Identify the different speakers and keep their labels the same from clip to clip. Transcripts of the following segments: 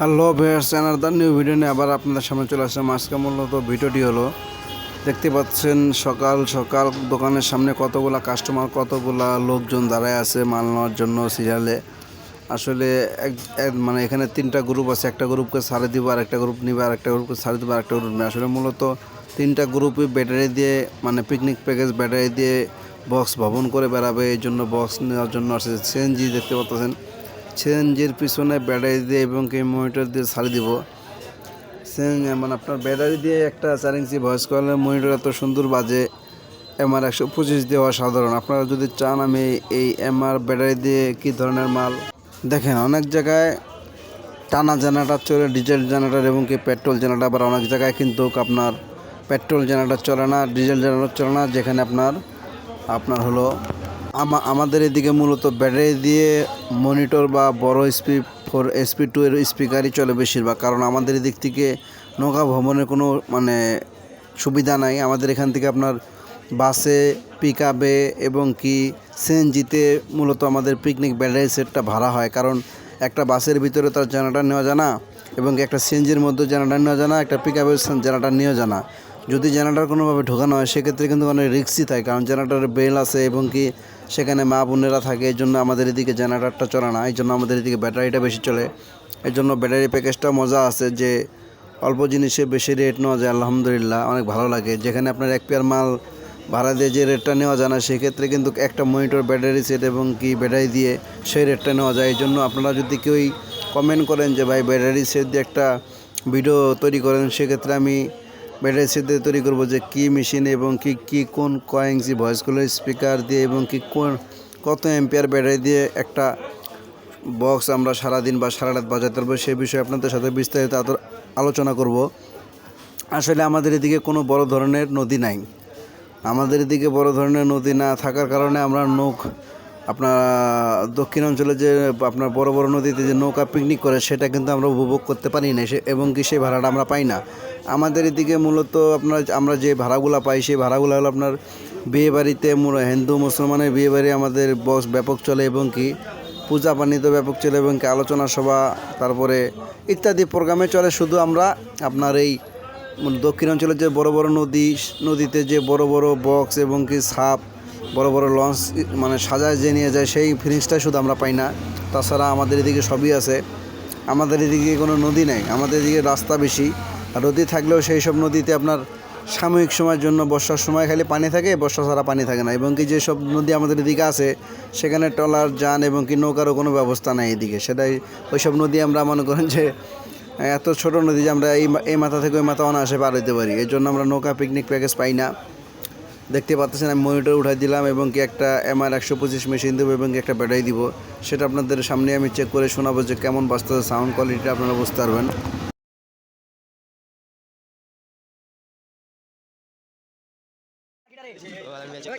Speaker 1: Hello viewers channel new video নিয়ে আবার আপনাদের সামনে চলে আসলাম। আজকে মূলত ভিডিওটি হলো, দেখতে পাচ্ছেন সকাল সকাল দোকানের সামনে কতগুলা কাস্টমার কতগুলা লোকজন দাঁড়ায় আছে মাল নেওয়ার জন্য সিরিয়ালে আসলে এক মানে এখানে তিনটা গ্রুপ আছে, একটা গ্রুপকে ছাড়ে দিব আর একটা গ্রুপ নিবে আর একটা গ্রুপকে ছাড়ে দিব আর একটা গ্রুপ নেবে। আসলে মূলত তিনটা গ্রুপই ব্যাটারি দিয়ে মানে পিকনিক প্যাকেজ ব্যাটারি দিয়ে বক্স ভবন করে বেড়াবে, এই জন্য বক্স নেওয়ার জন্য আসছে সিএনজি দেখতে পাচ্ছেন। সিএনজির পিছনে ব্যাটারি দিয়ে এবং কি মনিটর দিয়ে ছাড়ি দিব। সিএনজি মানে আপনার ব্যাটারি দিয়ে একটা চার ইঞ্চি ভয়েস কলের মনিটর এত সুন্দর বাজে এমআর একশো পঁচিশ দিয়ে অসাধারণ। আপনারা যদি চান আমি এই এমআর ব্যাটারি দিয়ে কী ধরনের মাল, দেখেন অনেক জায়গায় টানা জেনারেটার চলে ডিজেল জেনারেটর এবং কি পেট্রোল জেনারেটর আবার অনেক জায়গায় কিন্তু আপনার পেট্রোল জেনারেটর চলে না ডিজেল জেনারেটর চলে না, যেখানে আপনার আপনার হলো আমাদের এদিকে মূলত ব্যাটারি দিয়ে মনিটর বা বড় স্পি ফোর এসপি টু এর স্পিকারই চলে বেশিরভাগ। কারণ আমাদের এদিক থেকে নৌকা ভ্রমণের কোনো মানে সুবিধা নাই। আমাদের এখান থেকে আপনার বাসে পিক এবং কি সিএনজিতে মূলত আমাদের পিকনিক ব্যাটারি সেটটা ভাড়া হয়। কারণ একটা বাসের ভিতরে তার জেনারেটার নেওয়া জানা এবং একটা সিএনজির মধ্যে জেনারেটার নেওয়া জানা, একটা পিক আপের জেনারেটার নেওয়া জানা। যদি জেনারেটার কোনোভাবে ঢোকানো হয়, সেক্ষেত্রে কিন্তু অনেক রিক্সি থাকে, কারণ জেনারেটারের বেল আছে এবং কি সেখানে মা বোনেরা থাকে, এই জন্য আমাদের এদিকে জেনারেটারটা চলে না, এই জন্য আমাদের এদিকে ব্যাটারিটা বেশি চলে। এই জন্য ব্যাটারি প্যাকেজটা মজা আছে যে অল্প জিনিসে বেশি রেট নেওয়া যায়, আলহামদুলিল্লাহ, অনেক ভালো লাগে। যেখানে আপনার এক পেয়ার মাল ভাড়া দিয়ে যে রেটটা নেওয়া যায় না, সেক্ষেত্রে কিন্তু একটা মনিটর ব্যাটারি সেট এবং কি ব্যাটারি দিয়ে সেই রেটটা নেওয়া যায়। এই জন্য আপনারা যদি কেউই কমেন্ট করেন যে, ভাই ব্যাটারি সেট দিয়ে একটা ভিডিও তৈরি করেন, সেক্ষেত্রে আমি ব্যাটারি সেট দিয়ে তৈরি করব যে, কী মেশিন এবং কি কি, কোন কয়েন্সি ভয়েস কলের স্পিকার দিয়ে এবং কি, কোন, কত এম্পিয়ার ব্যাটারি দিয়ে একটা বক্স আমরা সারাদিন বা সারা রাত বাজাতে পারব সেই বিষয়ে আপনাদের সাথে বিস্তারিত আলোচনা করব। আসলে আমাদের এদিকে কোনো বড় ধরনের নদী নাই। আমাদের এদিকে বড় ধরনের নদী না থাকার কারণে আমরা নৌক, আপনার দক্ষিণ অঞ্চলে যে আপনার বড় বড় নদীতে যে নৌকা পিকনিক করে, সেটা কিন্তু আমরা উপভোগ করতে পারি না সে এবং কি সেই ভাড়াটা আমরা পাই না। আমাদের এদিকে মূলত আপনার আমরা যে ভাড়াগুলো পাই, সেই ভাড়াগুলো হলো আপনার বিয়ে বাড়িতে হিন্দু, মুসলমানের বিয়ে বাড়ি আমাদের বস ব্যাপক চলে এবং কি পূজা পানিত ব্যাপক চলে এবং কি আলোচনা সভা, তারপরে ইত্যাদি প্রোগ্রামে চলে। শুধু আমরা আপনার এই মানে দক্ষিণ অঞ্চলের যে বড় বড় নদী, নদীতে যে বড় বড় বক্স এবং কি সাপ, বড় বড় লঞ্চ মানে সাজায় যে নিয়ে যায়, সেই ফিলিংসটাই শুধু আমরা পাই না। তাছাড়া আমাদের এদিকে সবই আছে। আমাদের এদিকে কোনো নদী নেই। আমাদের এদিকে রাস্তা বেশি। আর নদী থাকলেও সেই সব নদীতে আপনার সাময়িক সময়ের জন্য বর্ষার সময় খালি পানি থাকে, বর্ষা ছাড়া পানি থাকে না। এবং কি যেসব নদী আমাদের এদিকে আছে, সেখানে ট্রলার, যান এবং কি নৌকারও কোনো ব্যবস্থা নাই এদিকে। সেটাই ওই সব নদী আমরা মনে করেন যে এত ছোট নদী যে আমরা এই মা- এই মাথা থেকে ওই মাথা অনায়াসে পার হইতে পারি। এই জন্য আমরা নৌকা পিকনিক প্যাকেজ পাই না। দেখতে পাচ্ছেন আমি মনিটর উঠাই দিলাম এবং কি একটা এমআর একশো পঁচিশ মেশিন দেবো এবং কি একটা ব্যাটারি দিব। সেটা আপনাদের সামনে আমি চেক করে শোনাবো যে কেমন বাস্তবে সাউন্ড কোয়ালিটিটা আপনারা বুঝতে পারবেন।
Speaker 2: ওই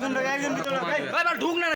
Speaker 2: কিন্তু ধরে